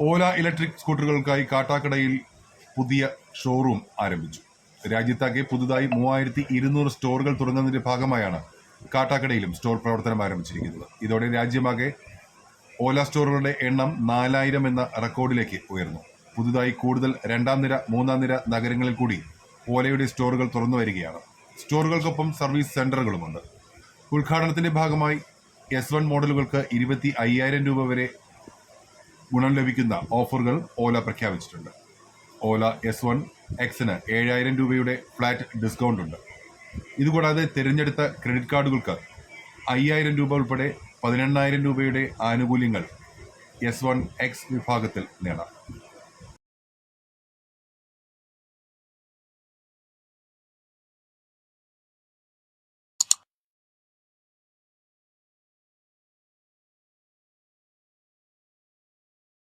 ഓല electric സ്കൂട്ടറുകൾക്കായി കാട്ടാക്കടയിൽ പുതിയ showroom ആരംഭിച്ചു. രാജ്യത്താകെ പുതുതായി മൂവായിരത്തി ഇരുന്നൂറ് സ്റ്റോറുകൾ തുടങ്ങുന്നതിന്റെ ഭാഗമായാണ് കാട്ടാക്കടയിലും സ്റ്റോർ പ്രവർത്തനം ആരംഭിച്ചിരിക്കുന്നത്. ഇതോടെ രാജ്യമാകെ ഓല സ്റ്റോറുകളുടെ എണ്ണം നാലായിരം എന്ന റെക്കോർഡിലേക്ക് ഉയർന്നു. പുതുതായി കൂടുതൽ രണ്ടാം നിര മൂന്നാം നിര നഗരങ്ങളിൽ കൂടി ഓലയുടെ സ്റ്റോറുകൾ തുറന്നു വരികയാണ്. സ്റ്റോറുകൾക്കൊപ്പം സർവീസ് സെന്ററുകളുമുണ്ട്. ഉദ്ഘാടനത്തിന്റെ ഭാഗമായി എസ് വൺ മോഡലുകൾക്ക് ഇരുപത്തി അയ്യായിരം രൂപ വരെ ഗുണം ലഭിക്കുന്ന ഓഫറുകൾ ഓല പ്രഖ്യാപിച്ചിട്ടുണ്ട്. ഓല എസ് വൺ എക്സിന് ഏഴായിരം രൂപയുടെ ഫ്ലാറ്റ് ഡിസ്കൗണ്ട് ഉണ്ട്. ഇതുകൂടാതെ തിരഞ്ഞെടുത്ത ക്രെഡിറ്റ് കാർഡുകൾക്ക് അയ്യായിരം രൂപ ഉൾപ്പെടെ പതിനെണ്ണായിരം രൂപയുടെ ആനുകൂല്യങ്ങൾ എസ് വൺ എക്സ് വിഭാഗത്തിൽ നേടാം.